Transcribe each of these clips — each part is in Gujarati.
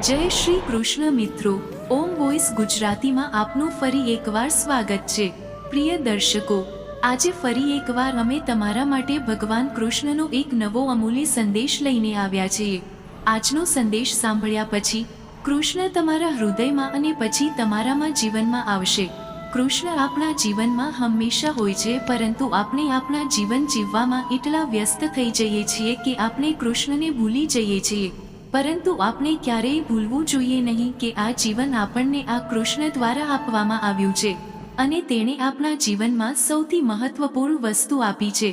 જય શ્રી કૃષ્ણ મિત્રો. ઓમ વોઇસ ગુજરાતીમાં આપનું ફરી એકવાર સ્વાગત છે. પ્રિય દર્શકો, આજે ફરી એકવાર અમે તમારા માટે ભગવાન કૃષ્ણનો એક નવો અમૂલ્ય સંદેશ લઈને આવ્યા છીએ. આજનો સંદેશ સાંભળ્યા પછી, કૃષ્ણ તમારા હૃદયમાં અને પછી તમારામાં જીવનમાં આવશે. કૃષ્ણ આપણા જીવનમાં હંમેશા હોય છે, પરંતુ આપણે આપણા જીવન જીવવામાં એટલા વ્યસ્ત થઈ જઈએ છીએ કે આપણે કૃષ્ણને ભૂલી જઈએ છીએ. પરંતુ આપણે ક્યારેય ભૂલવું જોઈએ નહીં કે આ જીવન આપણને આ કૃષ્ણ દ્વારા આપવામાં આવ્યું છે અને તેણે આપણા જીવનમાં સૌથી મહત્વપૂર્ણ વસ્તુ આપી છે.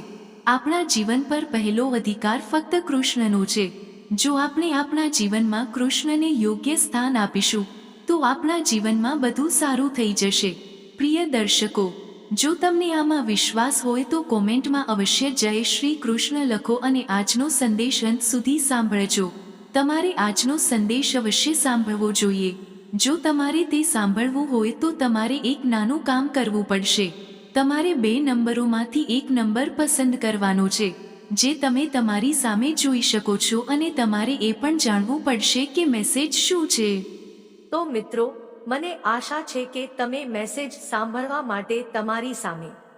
આપણા જીવન પર પહેલો અધિકાર ફક્ત કૃષ્ણનો છે. જો આપણે આપણા જીવનમાં કૃષ્ણને યોગ્ય સ્થાન આપીશું, તો આપણા જીવનમાં બધું સારું થઈ જશે. પ્રિય દર્શકો, જો તમને આમાં વિશ્વાસ હોય તો કોમેન્ટમાં અવશ્ય જય શ્રી કૃષ્ણ લખો અને આજનો સંદેશ અંત સુધી સાંભળજો. તમારે આજનો સંદેશ અવશ્ય સાંભળવો જોઈએ. જો તમારે તે સાંભળવું હોય તો તમારે એક નાનું કામ કરવું પડશે. તમારે બે નંબરોમાંથી એક નંબર પસંદ કરવાનો છે. જે તમે તમારી સામે જોઈ શકો છો અને તમારે એ પણ જાણવું પડશે કે મેસેજ શું છે. તો મિત્રો, મને આશા છે કે તમે મેસેજ સાંભળવા માટે તમારી સામે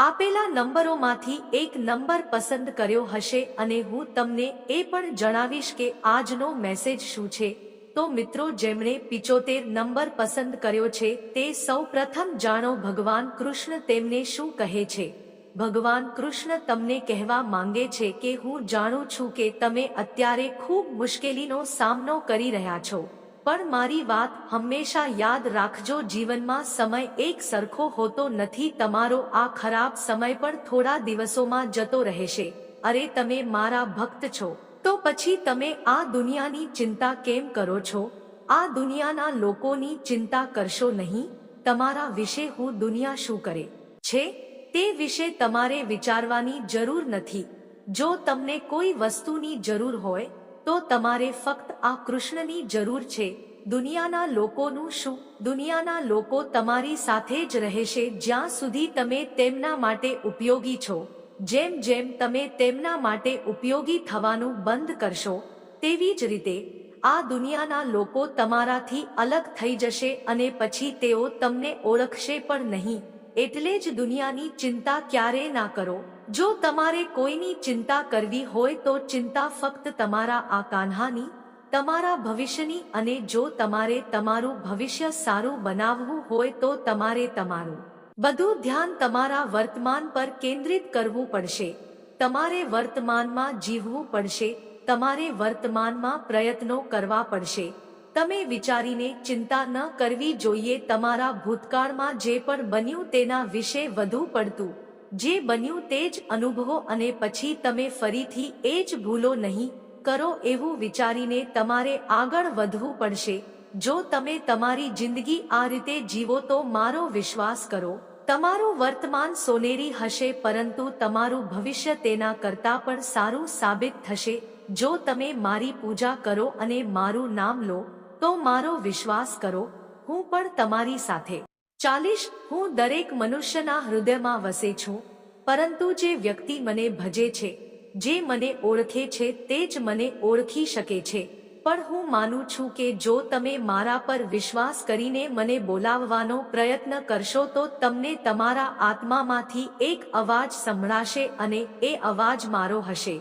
આપેલા નંબરોમાંથી એક નંબર પસંદ કર્યો હશે અને હું તમને એ પણ જણાવીશ કે આજનો મેસેજ શું છે. તો મિત્રો, જેમણે પિચોતેર નંબર પસંદ કર્યો છે, તે સૌ પ્રથમ જાણો ભગવાન કૃષ્ણ તેમને શું કહે છે. ભગવાન કૃષ્ણ તમને કહેવા માંગે છે કે હું જાણું છું કે તમે અત્યારે ખૂબ મુશ્કેલીનો સામનો કરી રહ્યા છો. પણ મારી વાત હંમેશા યાદ રાખજો, જીવનમાં સમય એક સરખો હોતો નથી, તમારો આ ખરાબ સમય પણ થોડા દિવસોમાં જતો રહેશે. અરે, તમે મારા ભક્ત છો. તો પછી તમે આ દુનિયાની ચિંતા કેમ કરો છો? આ દુનિયાના લોકોની ચિંતા કરશો નહીં? તમારા વિશે હું દુનિયા શું કરે? છે? તે વિશે તમારે વિચારવાની જરૂર નથી. જો તમને કોઈ વસ્તુની જરૂર હોય તો તમારે ફક્ત આ કૃષ્ણની જરૂર છે. દુનિયાના લોકોનું શું? દુનિયાના લોકો તમારી સાથે જ રહેશે જ્યાં સુધી તમે તેમના માટે ઉપયોગી છો. જેમ જેમ તમે તેમના માટે ઉપયોગી થવાનું બંધ કરશો, તેવી જ રીતે આ દુનિયાના લોકો તમારાથી અલગ થઈ જશે અને પછી તેઓ તમને ઓળખશે પણ નહીં. એટલે જ દુનિયાની ચિંતા ક્યારેય ના કરો. જો તમારે કોઈની ચિંતા કરવી હોય તો ચિંતા ફક્ત તમારા આ કાન્હાની, તમારા ભવિષ્યની અને જો તમારે તમારું ભવિષ્ય સારું બનાવવું હોય તો તમારે તમારું. બધું ધ્યાન તમારા વર્તમાન પર કેન્દ્રિત કરવું પડશે. તમારે વર્તમાનમાં જીવવું પડશે. તમારે વર્તમાનમાં પ્રયત્નો કરવા પડશે. તમે વિચારીને ચિંતા ન કરવી જોઈએ. તમારા ભૂતકાળમાં જે પણ બન્યું તેના વિશે વધુ પડતું જે બન્યું તે જ અનુભવો અને પછી તમે ફરીથી એ જ ભૂલો નહીં કરો એવું વિચારીને તમારે આગળ વધવું પડશે. જો તમે તમારી જિંદગી આ રીતે જીવો તો મારો વિશ્વાસ કરો. તમારું વર્તમાન સોનેરી હશે પરંતુ તમારું ભવિષ્ય તેના કરતાં પણ સારું સાબિત થશે. જો તમે મારી પૂજા કરો અને મારું નામ લો, તો મારો વિશ્વાસ કરો. હું પણ તમારી સાથે ચાલીશ હું દરેક મનુષ્યના હૃદયમાં વસે છું, પરંતુ જે વ્યક્તિ મને ભજે છે, જે મને ઓળખે છે, તે જ મને ઓળખી શકે છે. પણ હું માનું છું કે જો તમે મારા પર વિશ્વાસ કરીને મને બોલાવવાનો પ્રયત્ન કરશો તો તમને તમારા આત્મામાંથી એક અવાજ સંભળાશે અને એ અવાજ મારો હશે.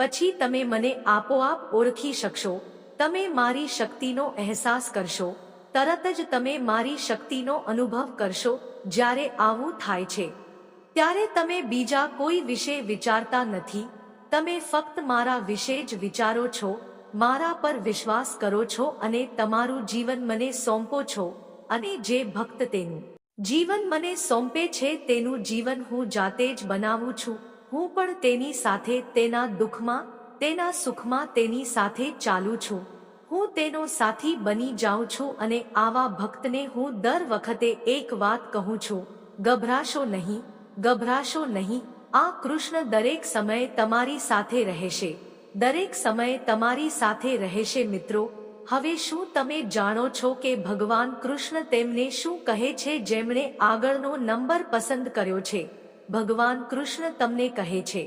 પછી તમે મને આપોઆપ ઓળખી શકશો. તમે મારી શક્તિનો અહેસાસ કરશો. તરત જ તમે મારી શક્તિનો અનુભવ કરશો જ્યારે આવું થાય છે. ત્યારે તમે બીજા કોઈ વિશે વિચારતા નથી. તમે ફક્ત મારા વિશે જ વિચારો છો, મારા પર વિશ્વાસ કરો છો અને તમારું જીવન મને સોંપો છો અને જે ભક્ત તેનું જીવન મને સોંપે છે તેનું જીવન હું જાતે જ બનાવું છું. હું પણ તેની સાથે, તેના દુઃખમાં, તેના સુખમાં તેની સાથે ચાલુ છું. હું તેનો સાથી બની જાઉં છું અને આવા ભક્તને હું દર વખતે એક વાત કહું છું, ગભરાશો નહીં ગભરાશો નહીં, આ કૃષ્ણ દરેક સમયે તમારી સાથે રહેશે, દરેક સમયે તમારી સાથે રહેશે મિત્રો, હવે શું તમે જાણો છો કે ભગવાન કૃષ્ણ તેમને શું કહે છે જેમણે આગળનો નંબર પસંદ કર્યો છે, ભગવાન કૃષ્ણ તમને કહે છે,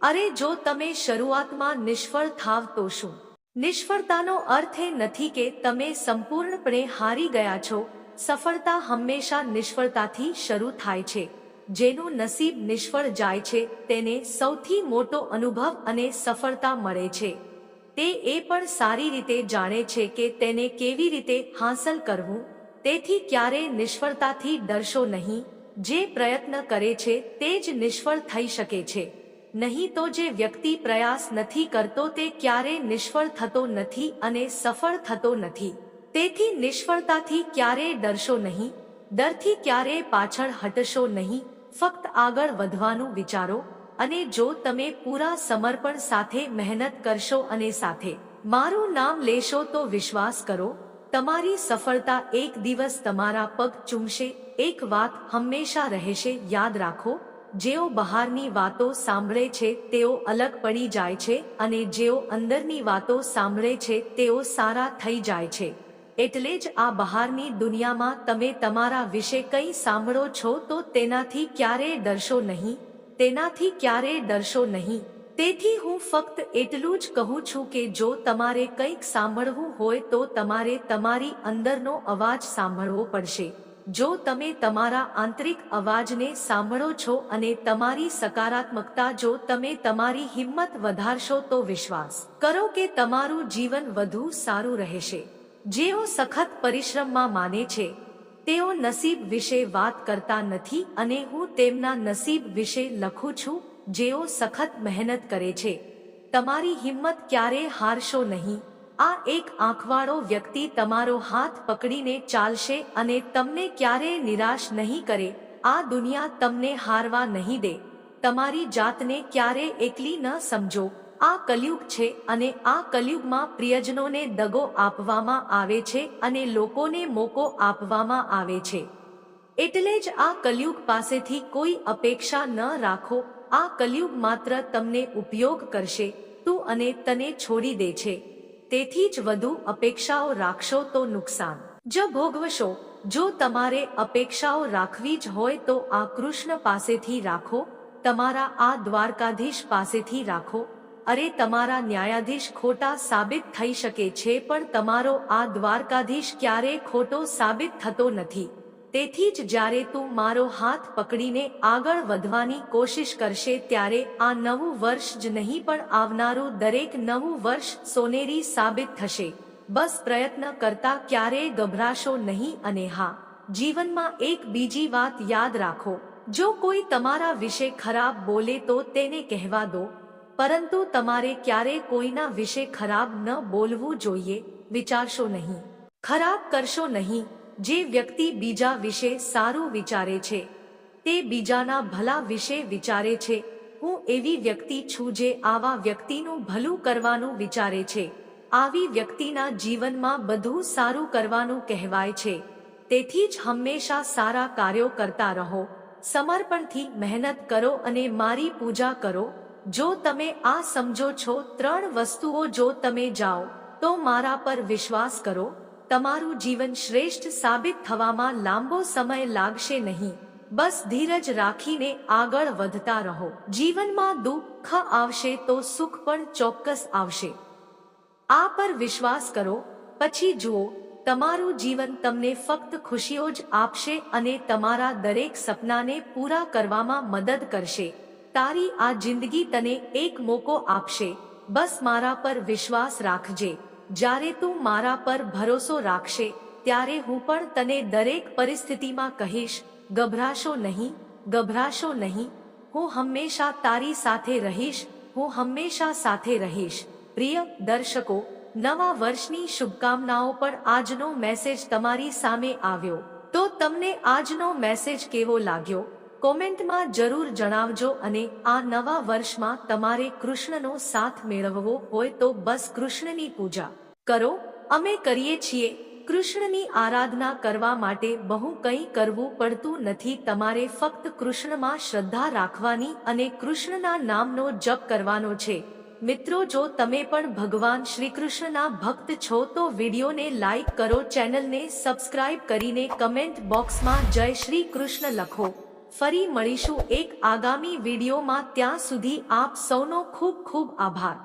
અરે જો તમે શરૂઆતમાં નિષ્ફળ થાવ તો શું? નિષ્ફળતાનો અર્થ એ નથી કે તમે સંપૂર્ણપણે હારી ગયા છો. સફળતા હંમેશા નિષ્ફળતાથી શરૂ થાય છે. જેનું નસીબ નિષ્ફળ જાય છે, તેને સૌથી મોટો અનુભવ અને સફળતા મળે છે. તે એ પણ સારી રીતે જાણે છે કે તેને કેવી રીતે હાંસલ કરવું. તેથી ક્યારેય નિષ્ફળતાથી ડરશો નહીં. જે પ્રયત્ન કરે છે, તે જ નિષ્ફળ થઈ શકે છે. નહીં તો જે વ્યક્તિ પ્રયાસ નથી કરતો તે ક્યારે નિષ્ફળ થતો નથી અને સફળ થતો નથી. તેથી નિષ્ફળતાથી ક્યારેય ડરશો નહીં? ડરથી ક્યારેય પાછળ હટશો નહીં? ફક્ત આગળ વધવાનું વિચારો અને જો તમે પૂરા સમર્પણ સાથે મહેનત કરશો અને સાથે મારું નામ લેશો તો વિશ્વાસ કરો, તમારી સફળતા એક દિવસ તમારા પગ ચૂમશે, એક વાત હંમેશા રહેશે, યાદ રાખો જેઓ બહારની વાતો સાંભળે છે, તેઓ અલગ પડી જાય છે અને જેઓ અંદરની વાતો સાંભળે છે, તેઓ સારા થઈ જાય છે. એટલે જ આ બહારની દુનિયામાં તમે તમારા વિશે કંઈ સાંભળો છો તો તેનાથી ક્યારેય ડરશો નહીં, તેનાથી ક્યારેય ડરશો નહીં. તેથી હું ફક્ત એટલું જ કહું છું કે જો તમારે કંઈક સાંભળવું હોય તો તમારે તમારી અંદરનો અવાજ સાંભળવો પડશે. જો તમે તમારા આંતરિક અવાજને સાંભળો છો અને તમારી સકારાત્મકતા જો તમે તમારી હિંમત વધારશો તો વિશ્વાસ કરો કે તમારું જીવન વધુ સારું રહેશે. જેઓ સખત પરિશ્રમમાં માને છે, તેઓ નસીબ વિશે વાત કરતા નથી અને હું તેમના નસીબ વિશે લખું છું, જેઓ સખત મહેનત કરે છે. તમારી હિંમત ક્યારે હારશો નહીં. આ એક આંખવાળો વ્યક્તિ તમારો હાથ પકડીને ચાલશે અને તમને ક્યારેય નિરાશ નહીં કરે. આ દુનિયા તમને હારવા નહીં દે. તમારી જાતને ક્યારે એકલી ન સમજો. આ કલયુગ છે અને આ કલયુગમાં પ્રિયજનોને દગો આપવામાં આવે છે અને લોકોને મોકો આપવામાં આવે છે. એટલે જ આ કલયુગ પાસેથી કોઈ અપેક્ષા ન રાખો. આ કલયુગ માત્ર તમને ઉપયોગ કરશે. તું અને તને છોડી દે છે. તેથી જ વધુ અપેક્ષાઓ રાખશો તો નુકસાન. જ ભોગવશો, જો તમારે અપેક્ષાઓ રાખવી જ હોય તો આ કૃષ્ણ પાસેથી રાખો, તમારા આ દ્વારકાધીશ પાસેથી રાખો. અરે તમારા ન્યાયાધીશ ખોટા સાબિત થઈ શકે છે પણ તમારો આ દ્વારકાધીશ ક્યારેય ખોટો સાબિત થતો નથી. તેથી જ જ્યારે તું મારો હાથ પકડીને આગળ વધવાની કોશિશ કરશે ત્યારે આ નવું વર્ષ જ નહીં પણ આવનારું દરેક નવું વર્ષ સોનેરી સાબિત થશે. બસ પ્રયત્ન કરતા ક્યારેય ગભરાશો નહીં અને હા, જીવનમાં એક બીજી વાત યાદ રાખો. જો કોઈ તમારા વિશે ખરાબ બોલે તો તેને કહેવા દો. પરંતુ તમારે ક્યારે કોઈના વિશે ખરાબ ન બોલવું જોઈએ, વિચારશો નહીં. ખરાબ કરશો નહીં. જે વ્યક્તિ બીજા વિશે સારું વિચારે છે, તે બીજાના ભલા વિશે વિચારે છે. હું એવી વ્યક્તિ છું જે આવા વ્યક્તિનું ભલું કરવાનું વિચારે છે. આવી વ્યક્તિના જીવનમાં બધું સારું કરવાનું કહેવાય છે. તેથી જ હંમેશા સારા કાર્યો કરતા રહો. સમર્પણથી મહેનત કરો અને મારી પૂજા કરો. જો તમે આ સમજો છો ત્રણ વસ્તુઓ જો તમે જાઓ, તો મારા પર વિશ્વાસ કરો. તમારું જીવન શ્રેષ્ઠ સાબિત થવામાં લાંબો સમય લાગશે નહીં. બસ ધીરજ રાખીને આગળ વધતા રહો. જીવનમાં દુઃખ આવશે તો સુખ પણ ચોક્કસ આવશે. આ પર વિશ્વાસ કરો. પછી જુઓ, તમારું જીવન તમને ફક્ત ખુશીઓ જ આપશે અને તમારા દરેક સપનાને પૂરા કરવામાં મદદ કરશે. તારી આ જિંદગી તને એક મોકો આપશે. બસ મારા પર વિશ્વાસ રાખજે. જ્યારે તું મારા પર ભરોસો રાખશે, ત્યારે હું પણ તને દરેક પરિસ્થિતિમાં કહીશ, ગભરાશો નહીં ગભરાશો નહીં. હું હંમેશા તારી સાથે રહીશ, હું હંમેશા સાથે રહીશ. પ્રિય દર્શકો, નવા વર્ષની શુભકામનાઓ પર આજનો મેસેજ તમારી સામે આવ્યો. તો તમને આજનો મેસેજ કેવો લાગ્યો? કોમેન્ટમાં જરૂર જણાવજો અને આ નવા વર્ષમાં તમારે કૃષ્ણનો સાથ મેળવવો હોય તો બસ કૃષ્ણની પૂજા કરો. અમે કરીએ છીએ. કૃષ્ણની આરાધના કરવા માટે બહુ કંઈ કરવું પડતું નથી. તમારે ફક્ત કૃષ્ણમાં શ્રદ્ધા રાખવાની અને કૃષ્ણના નામનો જપ કરવાનો છે. મિત્રો, જો તમે પણ ભગવાન શ્રી કૃષ્ણના ભક્ત છો, તો વિડીયોને લાઈક કરો, ચેનલને સબસ્ક્રાઇબ કરીને કમેન્ટ બોક્સમાં જય શ્રી કૃષ્ણ લખો. ફરી મળીશું એક આગામી વિડીયોમાં. ત્યાં સુધી આપ સૌનો ખૂબ ખૂબ આભાર.